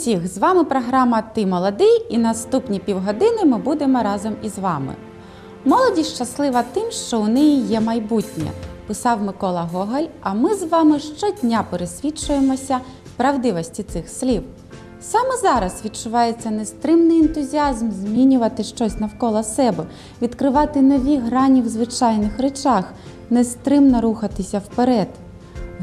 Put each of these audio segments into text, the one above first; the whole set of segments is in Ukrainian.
Усіх! З вами програма Ти молодий і наступні півгодини ми будемо разом із вами. Молодість щаслива тим, що у неї є майбутнє, писав Микола Гоголь, а ми з вами щодня пересвідчуємося правдивості цих слів. Саме зараз відчувається нестримний ентузіазм змінювати щось навколо себе, відкривати нові грані в звичайних речах, нестримно рухатися вперед.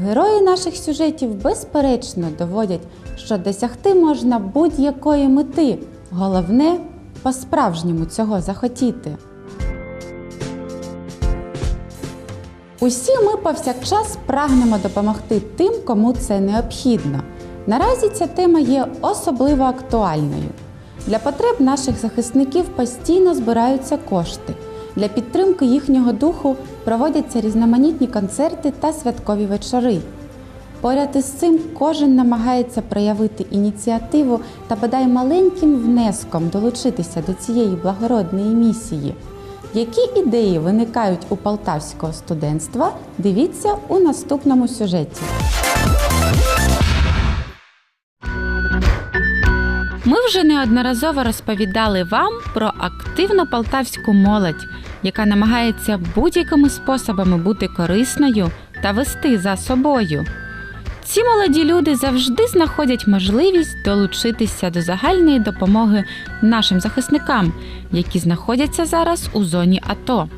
Герої наших сюжетів безперечно доводять, що досягти можна будь-якої мети. Головне по-справжньому цього захотіти. Усі ми повсякчас прагнемо допомогти тим, кому це необхідно. Наразі ця тема є особливо актуальною. Для потреб наших захисників постійно збираються кошти. Для підтримки їхнього духу проводяться різноманітні концерти та святкові вечори. Поряд із цим кожен намагається проявити ініціативу та бодай маленьким внеском долучитися до цієї благородної місії. Які ідеї виникають у полтавського студентства? Дивіться у наступному сюжеті. Вже неодноразово розповідали вам про активну полтавську молодь, яка намагається будь-якими способами бути корисною та вести за собою. Ці молоді люди завжди знаходять можливість долучитися до загальної допомоги нашим захисникам, які знаходяться зараз у зоні АТО.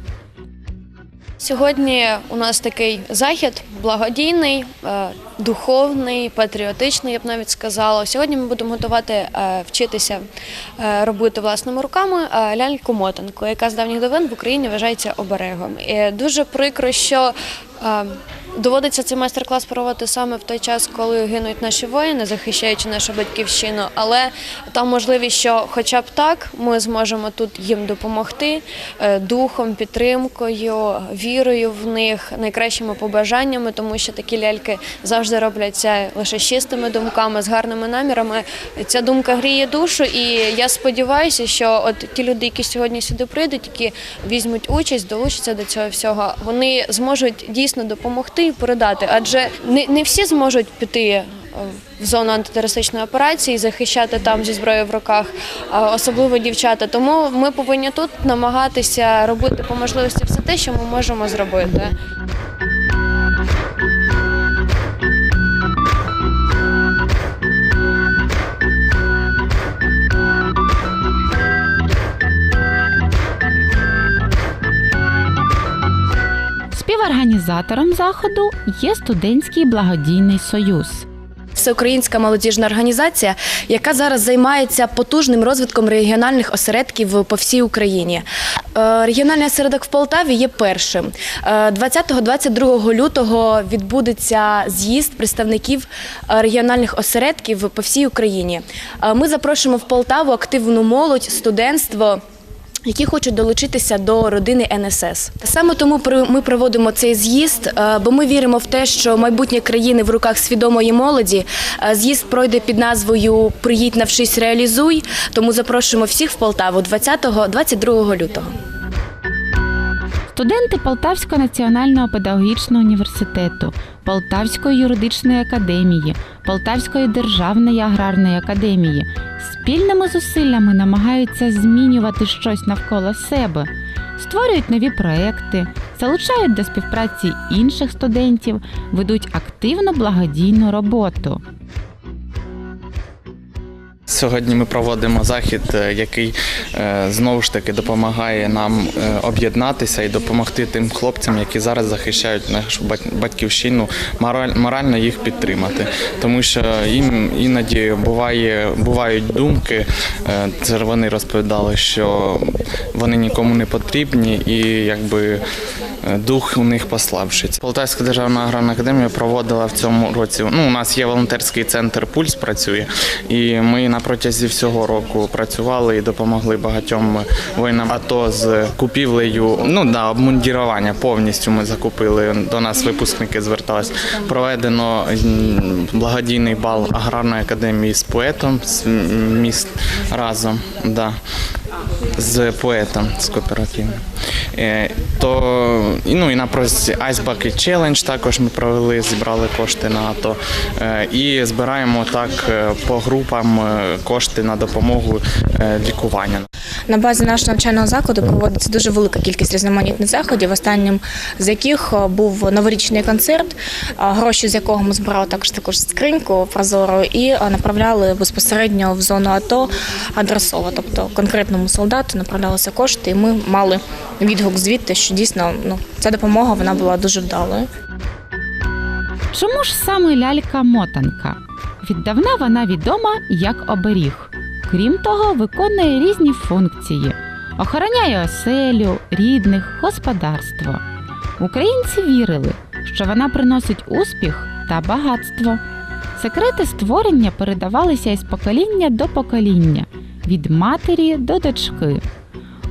Сьогодні у нас такий захід благодійний, е, духовний, патріотичний, я б навіть сказала. Сьогодні ми будемо готувати е, вчитися е, робити власними руками ляльку мотанку, яка з давніх довин в Україні вважається оберегом. І дуже прикро, що доводиться цей майстер-клас проводити саме в той час, коли гинуть наші воїни, захищаючи нашу батьківщину. Але там можливість, що хоча б так ми зможемо тут їм допомогти е, духом, підтримкою, вірою в них, найкращими побажаннями, тому що такі ляльки завжди робляться лише з чистими думками, з гарними намірами. Ця думка гріє душу, і я сподіваюся, що от ті люди, які сьогодні сюди прийдуть, які візьмуть участь, долучаться до цього всього, вони зможуть дійсно допомогти і передати. Адже не, не всі зможуть піти. е, В зону антитерористичної операції, захищати там зі зброєю в руках, особливо дівчата. Тому ми повинні тут намагатися робити по можливості все те, що ми можемо зробити. Співорганізатором заходу є студентський благодійний союз. Всеукраїнська молодіжна організація, яка зараз займається потужним розвитком регіональних осередків по всій Україні. Е, Регіональний осередок в Полтаві є першим. Е, 20-22 лютого відбудеться з'їзд представників е, регіональних осередків по всій Україні. Е, Ми запрошуємо в Полтаву активну молодь, студентство які хочуть долучитися до родини НСС. Саме тому ми проводимо цей з'їзд, е, бо ми віримо в те, що майбутнє країни в руках свідомої молоді. Е, З'їзд пройде під назвою Приїдь, навчись, реалізуй. Тому запрошуємо всіх в Полтаву 20-22 лютого. Студенти Полтавського національного педагогічного університету, Полтавської юридичної академії, Полтавської державної аграрної академії спільними зусиллями намагаються змінювати щось навколо себе, створюють нові проекти, залучають до співпраці інших студентів, ведуть активну благодійну роботу. Сьогодні ми проводимо захід, е, який е, знову ж таки допомагає нам е, об'єднатися і допомогти тим хлопцям, які зараз захищають нашу бат- батьківщину, морально їх підтримати. Тому що їм іноді буває, бувають думки, це вони розповідали, що вони нікому не потрібні і якби. Е, Дух у них послабшиться. Полтавська державна аграрна академія проводила в цьому році. Ну, у нас є волонтерський центр Пульс працює, і ми на протязі всього року працювали і допомогли багатьом воїнам АТО з купівлею. Ну да, обмундірування повністю ми закупили. До нас випускники звертались. Проведено благодійний бал аграрної академії з поетом з міст разом. Да. З поетом з кооперативу. Е, То ну і на прості Ice Bucket Challenge також ми провели, зібрали кошти на АТО. Е, І збираємо так е, по групам кошти на допомогу лікуванню. На базі нашого навчального закладу проводиться дуже велика кількість різноманітних заходів, останнім з яких був новорічний концерт, гроші з якого ми збирали також також скриньку прозору і направляли безпосередньо в зону АТО адресово. Тобто конкретному солдату направлялися кошти, і ми мали відгук звідти, що дійсно ну, ця допомога вона була дуже вдалою. Чому ж саме лялька-мотанка? Віддавна вона відома як оберіг. Крім того, виконує різні функції: охороняє оселю, рідних, господарство. Українці вірили, що вона приносить успіх та багатство. Секрети створення передавалися із покоління до покоління, від матері до дочки.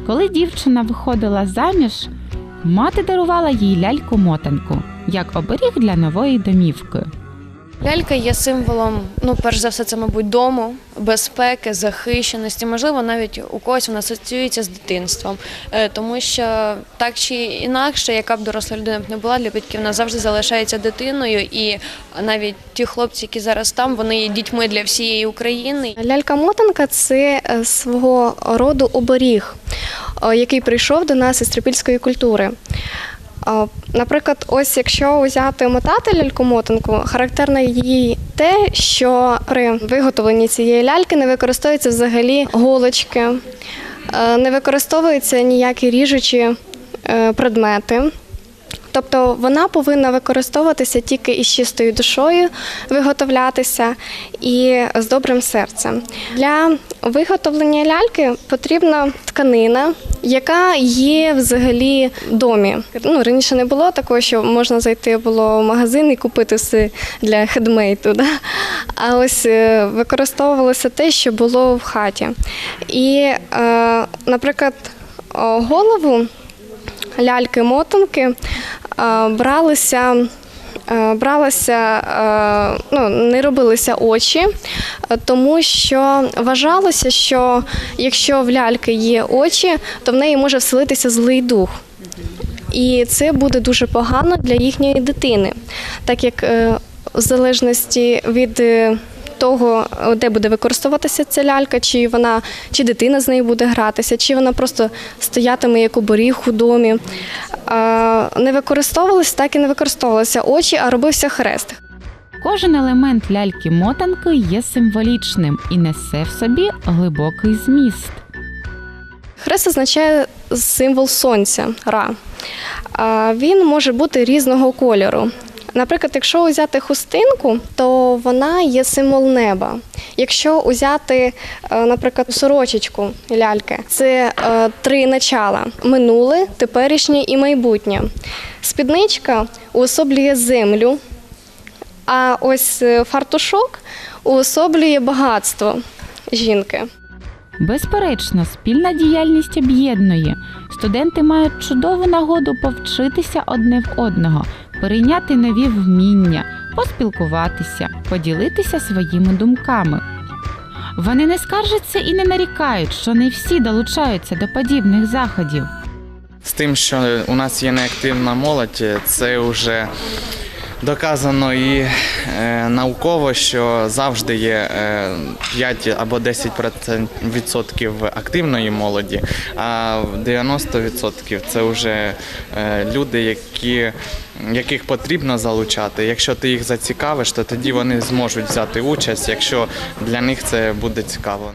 Коли дівчина виходила заміж, мати дарувала їй ляльку-мотанку як оберіг для нової домівки. Лялька є символом, ну, перш за все, це, мабуть, дому, безпеки, захищеності. Можливо, навіть у когось вона асоціюється з дитинством. Е, Тому що так чи інакше, яка б доросла людина б не була, для батьків вона завжди залишається дитиною. І навіть ті хлопці, які зараз там, вони є дітьми для всієї України. Лялька-мотанка це е, свого роду оберіг, е, який прийшов до нас із трипільської культури. Наприклад, ось якщо взяти мотати ляльку-мотанку, характерно її те, що при виготовленні цієї ляльки не використовуються взагалі голочки, е, не використовуються ніякі ріжучі е, предмети. Тобто вона повинна використовуватися тільки із чистою душою, виготовлятися і з добрим серцем. Для виготовлення ляльки потрібна тканина, яка є взагалі в домі. Ну, раніше не було такого, що можна зайти було в магазин і купити все для хедмейту. Да? А ось е, використовувалося те, що було в хаті. І, е, наприклад, голову ляльки-мотанки е, бралися. е, Бралися, е, ну, не робилися очі, тому що вважалося, що якщо в ляльки є очі, то в неї може вселитися злий дух. І це буде дуже погано для їхньої дитини, так як в залежності від того, е, де буде використовуватися ця лялька, чи вона, чи дитина з нею буде гратися, чи вона просто стоятиме як оберіг у домі. Не використовувалися, так і не використовувалися очі, а робився хрест. Кожен елемент ляльки-мотанки є символічним і несе в собі глибокий зміст. Хрест означає символ сонця, ра. Він може бути різного кольору. Наприклад, якщо взяти хустинку, то вона є символ неба. Якщо взяти, е, наприклад, сорочечку ляльки, це е, три начала: минуле, теперішнє і майбутнє. Спідничка уособлює землю, а ось е, фартушок уособлює багатство жінки. Безперечно, спільна діяльність об'єднує. Студенти мають чудову нагоду повчитися одне в одного, перейняти нові вміння, поспілкуватися, поділитися своїми думками. Вони не скаржаться і не нарікають, що не всі долучаються до подібних заходів. З тим, що у нас є неактивна молодь, це вже доказано і е, науково, що завжди є е, 5 або 10% відсотків активної молоді, а 90% це вже е, люди, які, яких потрібно залучати. Якщо ти їх зацікавиш, то тоді вони зможуть взяти участь, якщо для них це буде цікаво.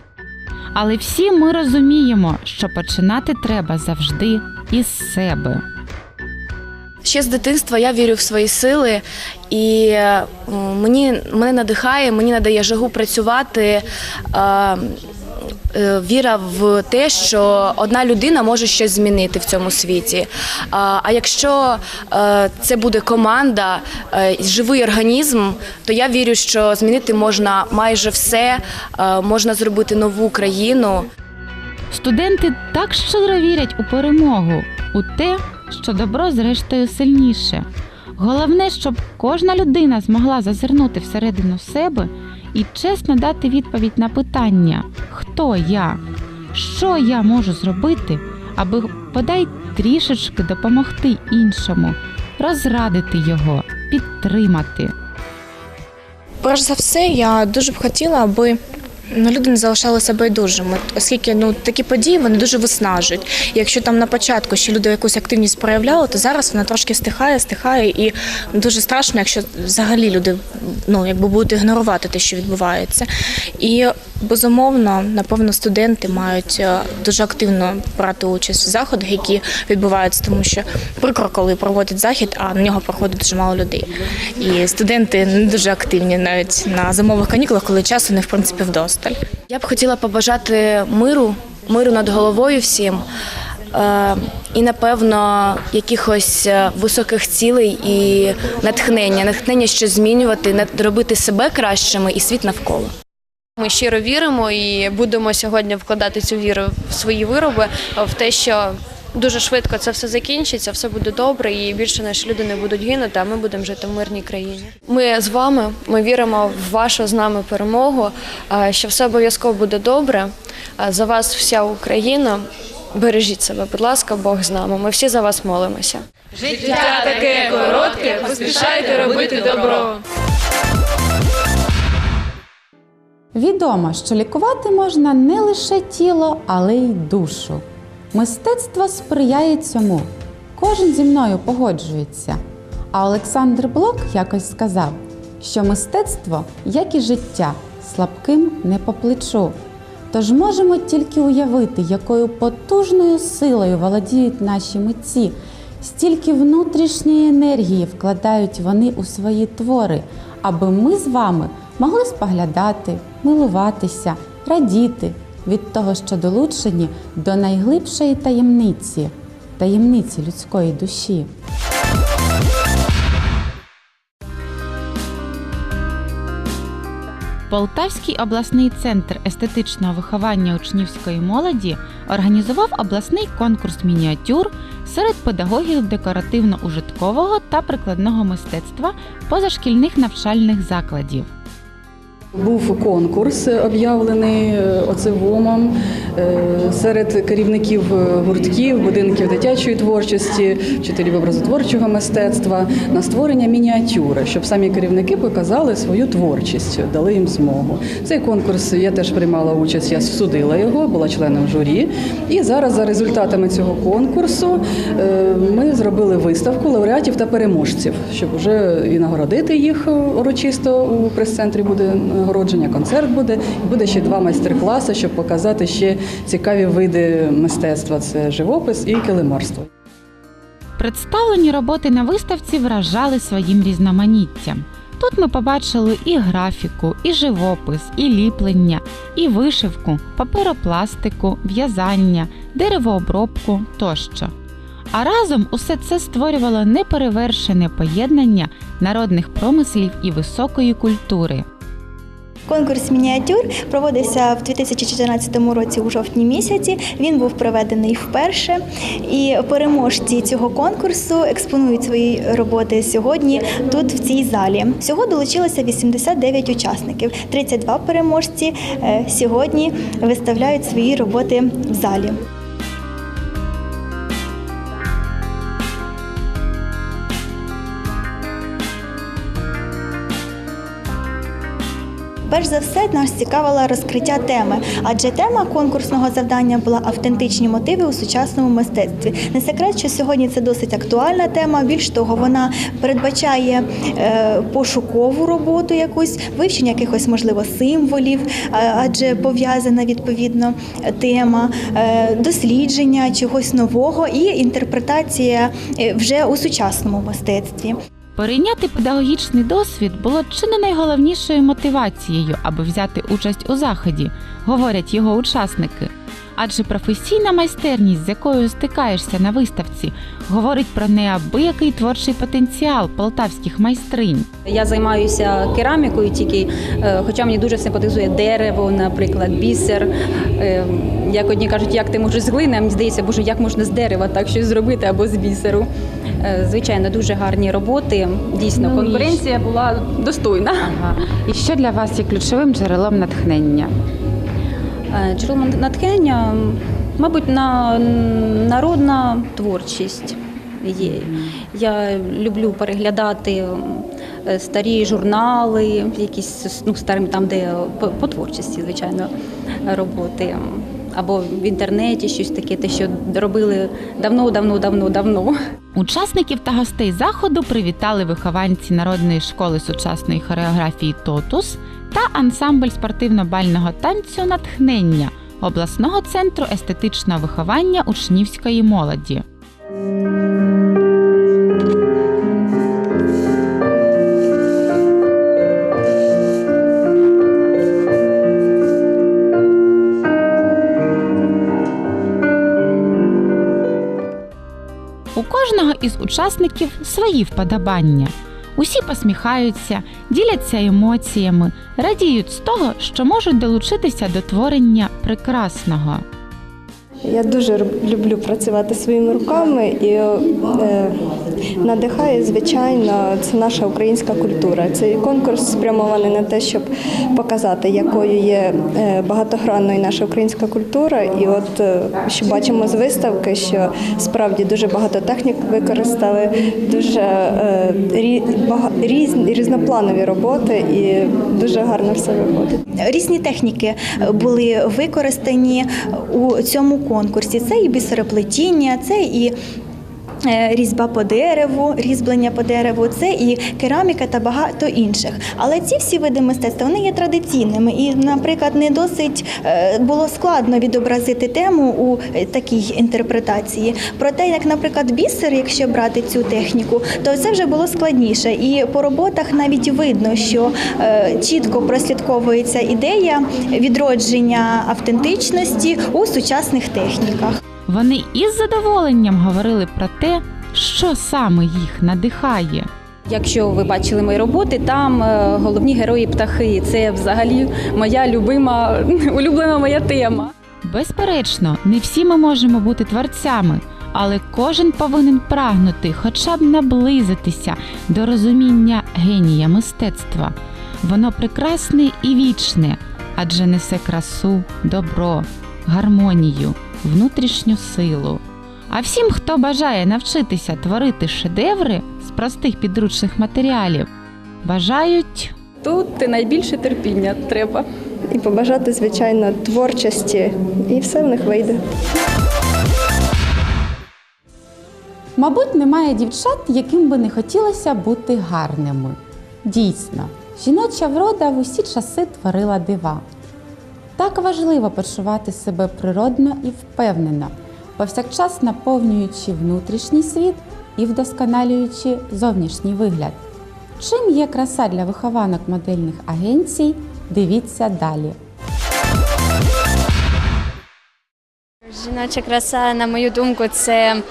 Але всі ми розуміємо, що починати треба завжди із себе. Ще з дитинства я вірю в свої сили, і е, мені мене надихає, мені надає жагу працювати. е, е, Віра в те, що одна людина може щось змінити в цьому світі. А якщо це буде команда, живий організм, то я вірю, що змінити можна майже все, можна зробити нову країну. Студенти так щиро вірять у перемогу, у те, що добро зрештою сильніше. Головне, щоб кожна людина змогла зазирнути всередину себе і чесно дати відповідь на питання Хто я? що я можу зробити, аби подай трішечки допомогти іншому, розрадити його, підтримати. Перш за все, я дуже б хотіла, аби ну, люди не залишалися байдужими, оскільки ну такі події вони дуже виснажують. І якщо там на початку ще люди якусь активність проявляли, то зараз вона трошки стихає, стихає, і дуже страшно, якщо взагалі люди ну якби будуть ігнорувати те, що відбувається. І безумовно, напевно, студенти мають е, дуже активно брати участь в заходах, які відбуваються, тому що прикро, коли проводять захід, а на нього проходить дуже мало людей. І студенти не дуже активні навіть на зимових канікулах, коли часу не в принципі вдосталь. Я б хотіла побажати миру, миру над головою всім. е, І напевно якихось е, високих цілей і натхнення, натхнення щось змінювати, робити себе кращими і світ навколо. Ми щиро віримо і будемо сьогодні вкладати цю віру в свої вироби, в те, що дуже швидко це все закінчиться, все буде добре, і більше наші люди не будуть гинути, а ми будемо жити в мирній країні. Ми з вами, ми віримо в вашу з нами перемогу, що все обов'язково буде добре. За вас вся Україна. Бережіть себе, будь ласка, Бог з нами. Ми всі за вас молимося. Життя таке коротке, поспішайте робити добро. Відомо, що лікувати можна не лише тіло, але й душу. Мистецтво сприяє цьому. Кожен зі мною погоджується. А Олександр Блок якось сказав, що мистецтво, як і життя, слабким не по плечу. Тож можемо тільки уявити, якою потужною силою володіють наші митці, стільки внутрішньої енергії вкладають вони у свої твори, аби ми з вами могли споглядати, милуватися, радіти від того, що долучені до найглибшої таємниці, таємниці людської душі. Полтавський обласний центр естетичного виховання учнівської молоді організував обласний конкурс мініатюр серед педагогів декоративно-ужиткового та прикладного мистецтва позашкільних навчальних закладів. Був конкурс об'явлений е, ОЦВОМом е, серед керівників е, гуртків, будинків дитячої творчості, вчителів образотворчого мистецтва на створення мініатюри, щоб самі керівники показали свою творчість, дали їм змогу. Цей конкурс я теж приймала участь, я судила його, була членом журі. І зараз за результатами цього конкурсу ми зробили виставку лауреатів та переможців, щоб вже і нагородити їх урочисто у прес-центрі буде нагородження, концерт буде. І буде ще два майстер-класи, щоб показати ще цікаві види мистецтва: це живопис і килимарство. Представлені роботи на виставці вражали своїм різноманіттям. Тут ми побачили і графіку, і живопис, і ліплення, і вишивку, паперопластику, в'язання, деревообробку тощо. А разом усе це створювало неперевершене поєднання народних промислів і високої культури. Конкурс мініатюр проводився в 2014 році у жовтні місяці. Він був проведений вперше. І переможці цього конкурсу експонують свої роботи сьогодні тут, в цій залі. Всього долучилося 89 учасників. 32 переможці е, сьогодні виставляють свої роботи в залі. Перш за все, нас цікавила розкриття теми, адже тема конкурсного завдання була автентичні мотиви у сучасному мистецтві. Не секрет, що сьогодні це досить актуальна тема. Більш того, вона передбачає е, пошукову роботу, якусь вивчення якихось можливо символів, адже пов'язана відповідно тема, е, дослідження чогось нового і інтерпретація е, вже у сучасному мистецтві. Перейняти педагогічний досвід було чи не найголовнішою мотивацією, аби взяти участь у заході, говорять його учасники. Адже професійна майстерність, з якою стикаєшся на виставці, говорить про неабиякий творчий потенціал полтавських майстринь. Я займаюся керамікою тільки, е, хоча мені дуже симпатизує дерево, наприклад, бісер. Е, Як одні кажуть, як ти можеш з глини, а мені здається, боже, як можна з дерева так щось зробити або з бісеру. Е, Звичайно, дуже гарні роботи. Дійсно, Ну, і- конкуренція була достойна. Ага. І що для вас є ключовим джерелом натхнення? Е, Джерело натхнення, мабуть, на народна творчість є. Я люблю переглядати е, старі журнали, якісь ну, старим там, де по, по творчості, звичайно, роботи. Або в інтернеті щось таке, те, що робили давно, давно, давно, давно. Учасників та гостей заходу привітали вихованці народної школи сучасної хореографії Тотус та ансамбль спортивно-бального танцю Натхнення обласного центру естетичного виховання учнівської молоді. Із учасників свої вподобання. Усі посміхаються, діляться емоціями, радіють з того, що можуть долучитися до творення прекрасного. Я дуже люблю працювати своїми руками і е, надихає, звичайно, це наша українська культура. Цей конкурс спрямований на те, щоб показати, якою є е, багатогранною наша українська культура. І от е, що бачимо з виставки, що справді дуже багато технік використали, дуже е, різні різнопланові роботи, і дуже гарно все виходить. Різні техніки були використані у цьому конкурсі. Це і бісероплетіння, це і різьба по дереву, різьблення по дереву, це і кераміка та багато інших. Але ці всі види мистецтва вони є традиційними, і, наприклад, не досить е, було складно відобразити тему у е, такій інтерпретації. Проте, як, наприклад, бісер, якщо брати цю техніку, то це вже було складніше. І по роботах навіть видно, що е, чітко прослідковується ідея відродження автентичності у сучасних техніках. Вони із задоволенням говорили про те, що саме їх надихає. Якщо ви бачили мої роботи, там е, головні герої птахи. Це взагалі моя любима, улюблена моя тема. Безперечно, не всі ми можемо бути творцями, але кожен повинен прагнути хоча б наблизитися до розуміння генія мистецтва. Воно прекрасне і вічне, адже несе красу, добро, гармонію, внутрішню силу. А всім, хто бажає навчитися творити шедеври з простих підручних матеріалів, бажають Тут найбільше терпіння треба. І побажати, звичайно, творчості, і все в них вийде. Мабуть, немає дівчат, яким би не хотілося бути гарними. Дійсно, жіноча врода в усі часи творила дива. Так важливо почувати себе природно і впевнено, повсякчас наповнюючи внутрішній світ і вдосконалюючи зовнішній вигляд. Чим є краса для вихованок модельних агенцій, дивіться далі. Жіноча краса, на мою думку, це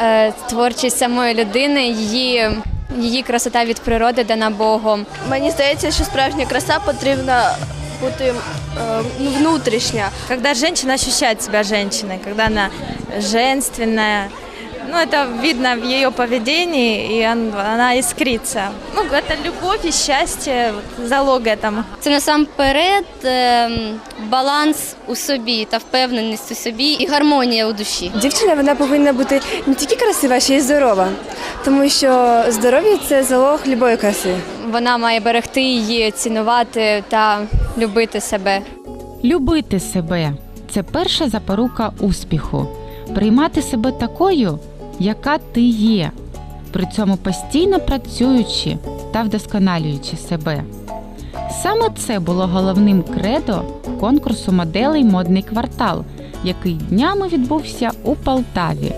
е, творчість самої людини, її, її красота від природи дана Богом. Мені здається, що справжня краса потрібна бути э, ну, внутрішня. Когда женщина ощущает себя женщиной, когда она женственная, ну, это видно в ее поведении, и он- она искрится. Ну, это любовь и счастье, вот, залог этому. Це насамперед ем, баланс у собі та впевненість у собі і гармонія у душі. Дівчина вона повинна бути не тільки красива, а ще й здорова, тому що здоров'я це залог любої краси. Вона має берегти її, цінувати та любити себе. Любити себе це перша запорука успіху. Приймати себе такою, яка ти є, при цьому постійно працюючи та вдосконалюючи себе. Саме це було головним кредо конкурсу моделей Модний квартал, який днями відбувся у Полтаві.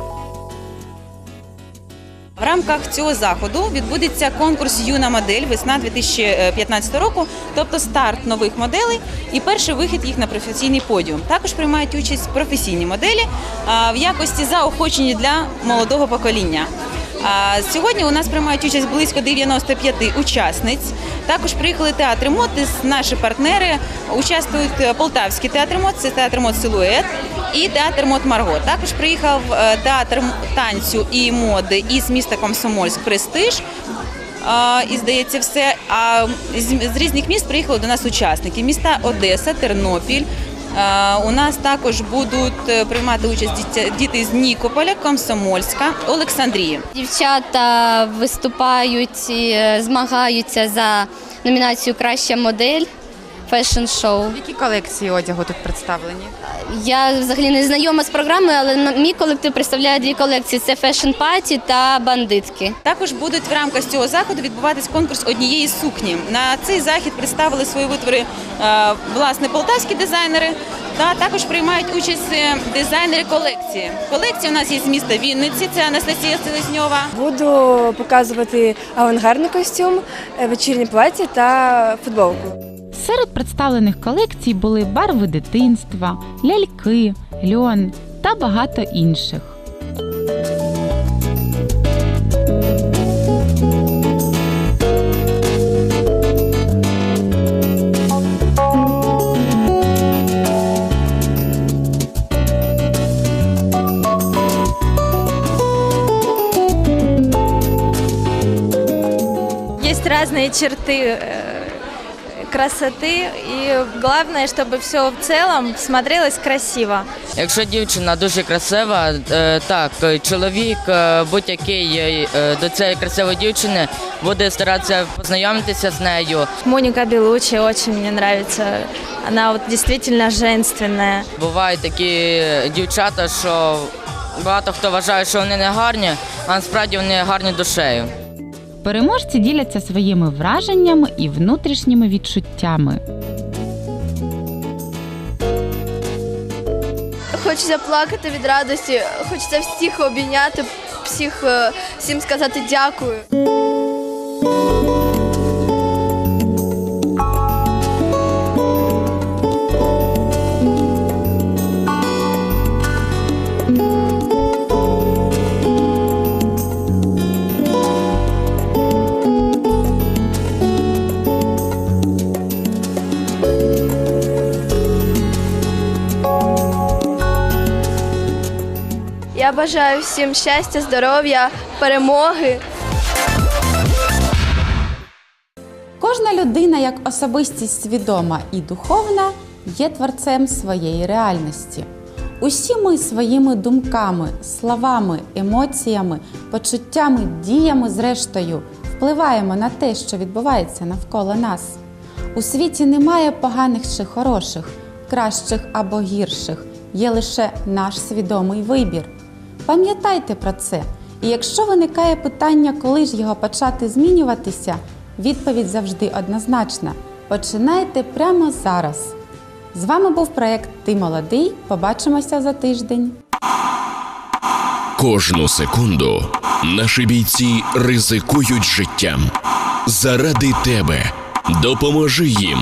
В рамках цього заходу відбудеться конкурс Юна модель весна 2015 року, тобто старт нових моделей і перший вихід їх на професійний подіум. Також приймають участь професійні моделі в якості заохочення для молодого покоління. Сьогодні у нас приймають участь близько 95 учасниць. Також приїхали театри мод, наші партнери участвують е, Полтавський театр мод, це театр мод Силует і театр мод Марго. Також приїхав е, театр танцю і моди із міста Комсомольськ Престиж. І здається, все. А з, різних міст приїхали до нас учасники: міста Одеса, Тернопіль, У нас також будуть е, приймати участь діти з Нікополя, Комсомольська, Олександрії. Дівчата виступають, е, змагаються за номінацію Краща модель фешн-шоу. Які колекції одягу тут представлені? Я взагалі не знайома з програмою, але на- мій колектив представляє дві колекції: це фешн паті та бандитки. Також будуть в рамках цього заходу відбуватись конкурс однієї сукні. На цей захід представили свої витвори е, власне полтавські дизайнери. Та також приймають участь е, дизайнери колекції. Колекція у нас є з міста Вінниці. Це Анастасія Селезньова. Буду показувати авангардний костюм, е, вечірнє плаття та футболку. Серед представлених колекцій були барви дитинства, ляльки, льон та багато інших. Есть разные черты э, красоты, и главное, чтобы все в целом смотрелось красиво. Якщо дівчина дуже красива, е, так чоловік е, будь-який е, до цієї красивої дівчини буде старатися познайомитися з нею. Моника Белучи очень мне нравится. Она вот действительно женственная. Бувають такі дівчата, що багато хто вважає, що вони не гарні, а насправді вони гарні душею. Переможці діляться своїми враженнями і внутрішніми відчуттями. Хочеться плакати від радості, хочеться всіх обійняти, всіх, е, всім сказати дякую. Бажаю всім щастя, здоров'я, перемоги. Кожна людина як особистість свідома і духовна є творцем своєї реальності. Усі ми своїми думками, словами, емоціями, почуттями, діями, зрештою, впливаємо на те, що відбувається навколо нас. У світі немає поганих чи хороших, кращих або гірших, є лише наш свідомий вибір. Пам'ятайте про це, і якщо виникає питання, коли ж його почати змінюватися, відповідь завжди однозначна. Починайте прямо зараз. З вами був проект Ти молодий. Побачимося за тиждень. Кожну секунду наші бійці ризикують життям. Заради тебе допоможи їм.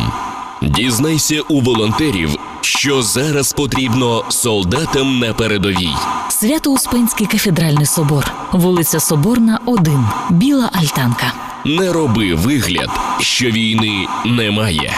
Дізнайся у волонтерів, що зараз потрібно солдатам на передовій. Свято-Успенський кафедральний собор, вулиця Соборна, 1, Біла Альтанка. Не роби вигляд, що війни немає.